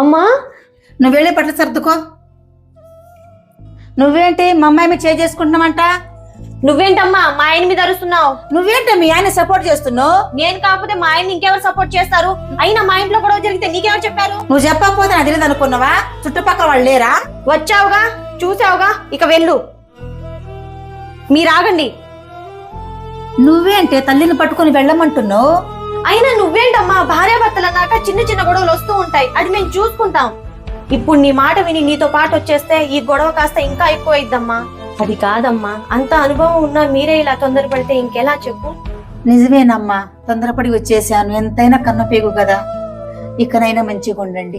అమ్మా! నువ్వు వెళ్ళే పట్ల సర్దుకో. నువ్వేంటి మా అమ్మాయి మీద చేసుకుంటున్నావంట? నువ్వేంటమ్మా? మా ఆయన మీద అరుస్తున్నావు. నువ్వేంటి మీ ఆయన సపోర్ట్ చేస్తున్నావు? నేను కాకపోతే మా ఆయన ఇంకెవరు సపోర్ట్ చేస్తారు? అయినా మా ఇంట్లో గొడవ జరిగితే నీకెవరు చెప్పారు? నువ్వు చెప్పకపోతే నాకు తెలియదు అనుకున్నావా? చుట్టుపక్కల వాళ్ళు లేరా? వచ్చావుగా? చూసావుగా? ఇక వెళ్ళు. మీరు ఆగండి. నువ్వేంటి తల్లిని పట్టుకొని వెళ్ళమంటున్నావు? అయినా నువ్వేంటమ్మా? భార్యాభర్తలు అన్నాక చిన్న చిన్న గొడవలు వస్తూ ఉంటాయి. అది మేము చూసుకుంటాం. ఇప్పుడు నీ మాట విని నీతో పాటు వచ్చేస్తే ఈ గొడవ కాస్త ఇంకా ఎక్కువ అయిద్దమ్మా అది కాదమ్మా. అంత అనుభవం ఉన్నా మీరే ఇలా తొందరపడితే ఇంకెలా చెప్పు? నిజమేనమ్మా. తొందరపడి వచ్చేసాను. ఎంతైనా కన్నపేగు కదా. ఇకనైనా మంచిగా ఉండండి